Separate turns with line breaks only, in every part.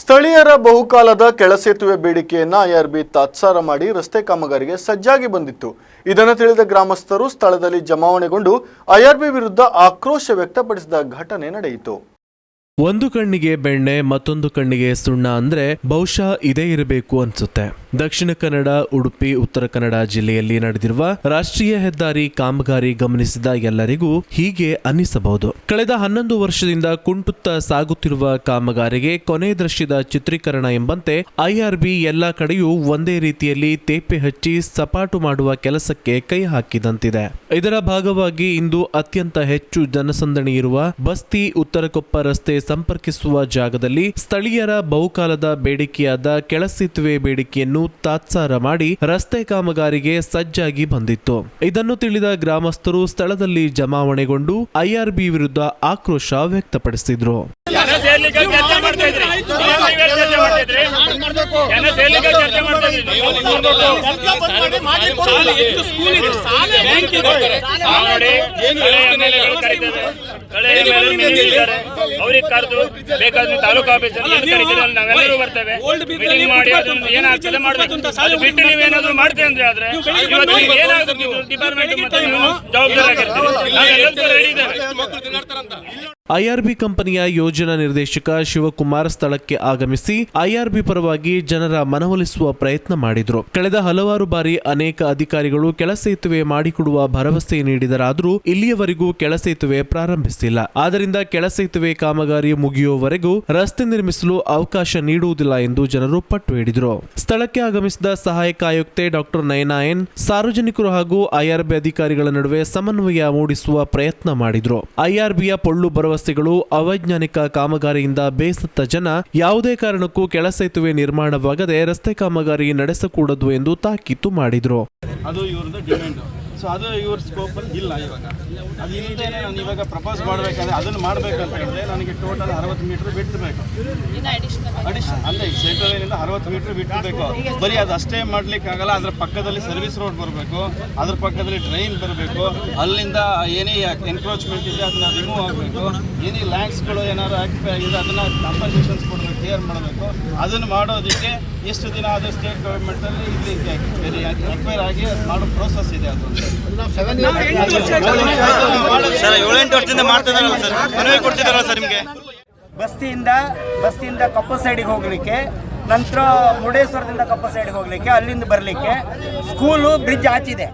ಸ್ಥಳೀಯರ ಬಹುಕಾಲದ ಕೆಳಸೇತುವೆ ಬೇಡಿಕೆಯನ್ನ ಐಆರ್ಬಿ ತಾತ್ಸಾರ ಮಾಡಿ ರಸ್ತೆ ಕಾಮಗಾರಿಗೆ ಸಜ್ಜಾಗಿ ಬಂದಿತ್ತು. ಇದನ್ನು ತಿಳಿದ ಗ್ರಾಮಸ್ಥರು ಸ್ಥಳದಲ್ಲಿ ಜಮಾವಣೆಗೊಂಡು ಐಆರ್ಬಿ ವಿರುದ್ಧ ಆಕ್ರೋಶ ವ್ಯಕ್ತಪಡಿಸಿದ ಘಟನೆ ನಡೆಯಿತು.
ಒಂದು ಕಣ್ಣಿಗೆ ಬೆಣ್ಣೆ ಮತ್ತೊಂದು ಕಣ್ಣಿಗೆ ಸುಣ್ಣ ಅಂದ್ರೆ ಬಹುಶಃ ಇದೇ ಇರಬೇಕು ಅನ್ಸುತ್ತೆ. ದಕ್ಷಿಣ ಕನ್ನಡ, ಉಡುಪಿ, ಉತ್ತರ ಕನ್ನಡ ಜಿಲ್ಲೆಯಲ್ಲಿ ನಡೆದಿರುವ ರಾಷ್ಟ್ರೀಯ ಹೆದ್ದಾರಿ ಕಾಮಗಾರಿ ಗಮನಿಸಿದ ಎಲ್ಲರಿಗೂ ಹೀಗೆ ಅನ್ನಿಸಬಹುದು. ಕಳೆದ ಹನ್ನೊಂದು ವರ್ಷದಿಂದ ಕುಂಟುತ್ತಾ ಸಾಗುತ್ತಿರುವ ಕಾಮಗಾರಿಗೆ ಕೊನೆ ದೃಶ್ಯದ ಚಿತ್ರೀಕರಣ ಎಂಬಂತೆ ಐಆರ್ಬಿ ಎಲ್ಲಾ ಕಡೆಯೂ ಒಂದೇ ರೀತಿಯಲ್ಲಿ ತೇಪೆ ಹಚ್ಚಿ ಸಪಾಟು ಮಾಡುವ ಕೆಲಸಕ್ಕೆ ಕೈ ಹಾಕಿದಂತಿದೆ. ಇದರ ಭಾಗವಾಗಿ ಇಂದು ಅತ್ಯಂತ ಹೆಚ್ಚು ಜನಸಂದಣಿ ಇರುವ ಬಸ್ತಿ ಉತ್ತರಕೊಪ್ಪ ರಸ್ತೆ ಸಂಪರ್ಕಿಸುವ ಜಾಗದಲ್ಲಿ ಸ್ಥಳೀಯರ ಬಹುಕಾಲದ ಬೇಡಿಕೆಯಾದ ಕೆಳಸೇತುವೆ ಬೇಡಿಕೆಯನ್ನು ತಾತ್ಸಾರ ಮಾಡಿ ರಸ್ತೆ ಕಾಮಗಾರಿಗೆ ಸಜ್ಜಾಗಿ ಬಂದಿತ್ತು. ಇದನ್ನು ತಿಳಿದ ಗ್ರಾಮಸ್ಥರು ಸ್ಥಳದಲ್ಲಿ ಜಮಾವಣೆಗೊಂಡು ಐಆರ್ಬಿ ವಿರುದ್ಧ ಆಕ್ರೋಶ ವ್ಯಕ್ತಪಡಿಸಿದ್ರು.
ಅವ್ರಿಗೆ ಕರೆದು ಬೇಕಾದ್ರೆ ತಾಲೂಕು ಆಫೀಸರ್ ನಾವೆಲ್ಲರೂ ಬರ್ತೇವೆ. ಮೀಟಿಂಗ್ ಮಾಡಿ ಅದನ್ನ ಏನಾಗ್ತದೆ ಮಾಡ್ಬೇಕು. ಬಿಟ್ಟು ನೀವೇನಾದ್ರೂ ಮಾಡ್ತೇವೆ ಅಂದ್ರೆ ಆದ್ರೆ ಇವತ್ತು ಏನಾಗುತ್ತೆ ಡಿಪಾರ್ಟ್ಮೆಂಟ್ ಜವಾಬ್ದಾರಿ ಆಗಿರ್ತೀವಿ ನಾವೆಲ್ಲರೂ ರೆಡಿ ಇದ್ದೇವೆ.
ಐಆರ್ಬಿ ಕಂಪನಿಯ ಯೋಜನಾ ನಿರ್ದೇಶಕ ಶಿವಕುಮಾರ್ ಸ್ಥಳಕ್ಕೆ ಆಗಮಿಸಿ ಐಆರ್ಬಿ ಪರವಾಗಿ ಜನರ ಮನವೊಲಿಸುವ ಪ್ರಯತ್ನ ಮಾಡಿದ್ರು. ಕಳೆದ ಹಲವಾರು ಬಾರಿ ಅನೇಕ ಅಧಿಕಾರಿಗಳು ಕೆಳಸೇತುವೆ ಮಾಡಿಕೊಡುವ ಭರವಸೆ ನೀಡಿದರಾದರೂ ಇಲ್ಲಿಯವರೆಗೂ ಕೆಳಸೇತುವೆ ಪ್ರಾರಂಭಿಸಿಲ್ಲ. ಆದ್ದರಿಂದ ಕೆಳಸೇತುವೆ ಕಾಮಗಾರಿ ಮುಗಿಯುವವರೆಗೂ ರಸ್ತೆ ನಿರ್ಮಿಸಲು ಅವಕಾಶ ನೀಡುವುದಿಲ್ಲ ಎಂದು ಜನರು ಪಟ್ಟು ಹಿಡಿದರು. ಸ್ಥಳಕ್ಕೆ ಆಗಮಿಸಿದ ಸಹಾಯಕ ಆಯುಕ್ತೆ ಡಾಕ್ಟರ್ ನಯನಾಯನ್ ಸಾರ್ವಜನಿಕರು ಹಾಗೂ ಐಆರ್ಬಿ ಅಧಿಕಾರಿಗಳ ನಡುವೆ ಸಮನ್ವಯ ಮೂಡಿಸುವ ಪ್ರಯತ್ನ ಮಾಡಿದರು. ಐಆರ್ಬಿಯ ಪೊಳ್ಳು ಭರವಸೆಗಳು ಅವೈಜ್ಞಾನಿಕ ಕಾಮಗಾರಿಯಿಂದ ಬೇಸತ್ತ ಜನ ಯಾವುದೇ ಕಾರಣಕ್ಕೂ ಕೆಳಸೇತುವೆ ನಿರ್ಮಾಣವಾಗದೆ ರಸ್ತೆ ಕಾಮಗಾರಿ ನಡೆಸಕೂಡದು ಎಂದು ತಾಕೀತು ಮಾಡಿದ್ರು.
ಸೊ ಅದು ಇವ್ರ ಸ್ಕೋಪ್ ಇಲ್ಲ ಇವಾಗ. ಅದು ಇಲ್ಲದೇ ನಾನು ಇವಾಗ ಪ್ರಪೋಸ್ ಮಾಡಬೇಕಾದ್ರೆ ಅದನ್ನು ಮಾಡಬೇಕಂತ ಹೇಳಿದ್ರೆ ನನಗೆ ಟೋಟಲ್ ಅರವತ್ತು ಮೀಟ್ರ್ ಬಿಟ್ಟು ಬೇಕು ಅಡಿಷನ್ ಅಂದರೆ ಸೆಂಟ್ರಲ್ ಏನಿಲ್ಲ ಅರವತ್ತು ಮೀಟ್ರ್ ಬಿಟ್ಟು ಬೇಕು ಬರೀ ಅದು ಅಷ್ಟೇ ಮಾಡ್ಲಿಕ್ಕೆ ಆಗಲ್ಲ ಅದ್ರ ಪಕ್ಕದಲ್ಲಿ ಸರ್ವಿಸ್ ರೋಡ್ ಬರಬೇಕು ಅದ್ರ ಪಕ್ಕದಲ್ಲಿ ಡ್ರೈನ್ ಬರಬೇಕು ಅಲ್ಲಿಂದ ಏನೇ ಎನ್ಕ್ರೋಚ್ಮೆಂಟ್ ಇದೆ ಅದನ್ನ ರಿಮೂವ್ ಆಗಬೇಕು ಏನೇ ಲ್ಯಾಂಡ್ಸ್ಗಳು ಏನಾದ್ರು ಆಗಿದೆ ಅದನ್ನ ಕಾಂಪನ್ಸೇಷನ್ಸ್ ಕೊಡಬೇಕು ಕ್ಲಿಯರ್ ಮಾಡಬೇಕು. ಅದನ್ನು ಮಾಡೋದಕ್ಕೆ ಎಷ್ಟು ದಿನ ಅದು ಸ್ಟೇಟ್ ಗೌರ್ಮೆಂಟಲ್ಲಿ ಇಲ್ಲಿ ಎಕ್ವೈರ್ ಆಗಿ ಮಾಡೋ ಪ್ರೋಸೆಸ್ ಇದೆ ಅದು.
ಏಳೆಂಟು ವರ್ಷದಿಂದ ಮಾಡ್ತಿದಾರಲ್ಲ ಸರ್. ನಿಮಗೆ?
ಬಸ್ತಿಯಿಂದ ಬಸ್ತಿಯಿಂದ ಕಪ್ಪ ಸೈಡಿಗೆ ಹೋಗಲಿಕ್ಕೆ, ನಂತರ ಮುರುಡೇಶ್ವರದಿಂದ ಕಪ್ಪ ಸೈಡಿಗೆ ಹೋಗಲಿಕ್ಕೆ, ಅಲ್ಲಿಂದ ಬರಲಿಕ್ಕೆ ಸ್ಕೂಲು ಬ್ರಿಡ್ಜ್ ಆಚಿದೆ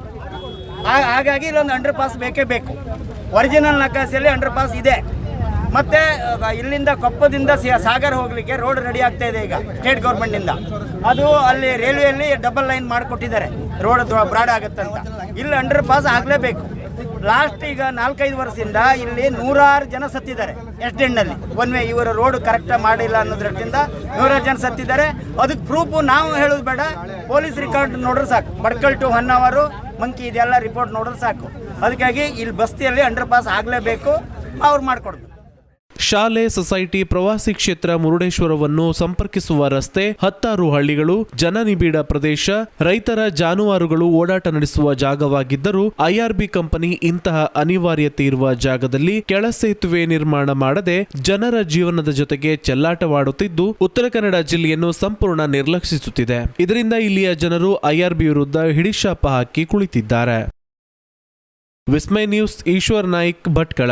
ಹಾಗಾಗಿ ಇಲ್ಲೊಂದು ಅಂಡರ್ ಪಾಸ್ ಬೇಕೇ ಬೇಕು. ಒರಿಜಿನಲ್ ನಕಾಸಿಯಲ್ಲಿ ಅಂಡರ್ ಪಾಸ್ ಇದೆ. ಮತ್ತು ಇಲ್ಲಿಂದ ಕೊಪ್ಪದಿಂದ ಸಾಗರ ಹೋಗಲಿಕ್ಕೆ ರೋಡ್ ರೆಡಿ ಆಗ್ತಾ ಇದೆ ಈಗ ಸ್ಟೇಟ್ ಗೌರ್ಮೆಂಟಿಂದ ಅದು ಅಲ್ಲಿ ರೈಲ್ವೆಯಲ್ಲಿ ಡಬಲ್ ಲೈನ್ ಮಾಡಿಕೊಟ್ಟಿದ್ದಾರೆ ರೋಡ್ ಬ್ರಾಡ್ ಆಗುತ್ತಂತ. ಇಲ್ಲಿ ಅಂಡರ್ ಪಾಸ್ ಆಗಲೇಬೇಕು. ಲಾಸ್ಟ್ ಈಗ ನಾಲ್ಕೈದು ವರ್ಷದಿಂದ ಇಲ್ಲಿ ನೂರಾರು ಜನ ಸತ್ತಿದ್ದಾರೆ ಎಸ್ಟೆಂಡ್ನಲ್ಲಿ ಒನ್ ವೇ ಇವರ ರೋಡ್ ಕರೆಕ್ಟ್ ಮಾಡಿಲ್ಲ ಅನ್ನೋದ್ರಿಂದ ನೂರಾರು ಜನ ಸತ್ತಿದ್ದಾರೆ. ಅದಕ್ಕೆ ಪ್ರೂಫು ನಾವು ಹೇಳೋದು ಬೇಡ ಪೊಲೀಸ್ ರಿಕಾರ್ಡ್ ನೋಡ್ರೆ ಸಾಕು. ಬಡ್ಕಲ್ ಟು ಒನ್ ಅವರು ಮಂಕಿ ಇದೆಲ್ಲ ರಿಪೋರ್ಟ್ ನೋಡಿದ್ರೆ ಸಾಕು. ಅದಕ್ಕಾಗಿ ಇಲ್ಲಿ ಬಸ್ತಿಯಲ್ಲಿ ಅಂಡರ್ ಪಾಸ್ ಆಗಲೇಬೇಕು, ಅವ್ರು ಮಾಡಿಕೊಡ್ಬೇಕು.
ಶಾಲೆ, ಸೊಸೈಟಿ, ಪ್ರವಾಸಿ ಕ್ಷೇತ್ರ ಮುರುಡೇಶ್ವರವನ್ನು ಸಂಪರ್ಕಿಸುವ ರಸ್ತೆ, ಹತ್ತಾರು ಹಳ್ಳಿಗಳು, ಜನನಿಬಿಡ ಪ್ರದೇಶ, ರೈತರ ಜಾನುವಾರುಗಳು ಓಡಾಟ ನಡೆಸುವ ಜಾಗವಾಗಿದ್ದರೂ ಐಆರ್ಬಿ ಕಂಪನಿ ಇಂತಹ ಅನಿವಾರ್ಯತೆ ಇರುವ ಜಾಗದಲ್ಲಿ ಕೆಳಸೇತುವೆ ನಿರ್ಮಾಣ ಮಾಡದೆ ಜನರ ಜೀವನದ ಜೊತೆಗೆ ಚೆಲ್ಲಾಟವಾಡುತ್ತಿದ್ದು, ಉತ್ತರ ಕನ್ನಡ ಜಿಲ್ಲೆಯನ್ನು ಸಂಪೂರ್ಣ ನಿರ್ಲಕ್ಷಿಸುತ್ತಿದೆ. ಇದರಿಂದ ಇಲ್ಲಿಯ ಜನರು ಐಆರ್ಬಿ ವಿರುದ್ಧ ಹಿಡಿಶಾಪ ಹಾಕಿ ಕುಳಿತಿದ್ದಾರೆ. ವಿಸ್ಮಯ ನ್ಯೂಸ್, ಈಶ್ವರ್ ನಾಯ್ಕ್, ಭಟ್ಕಳ.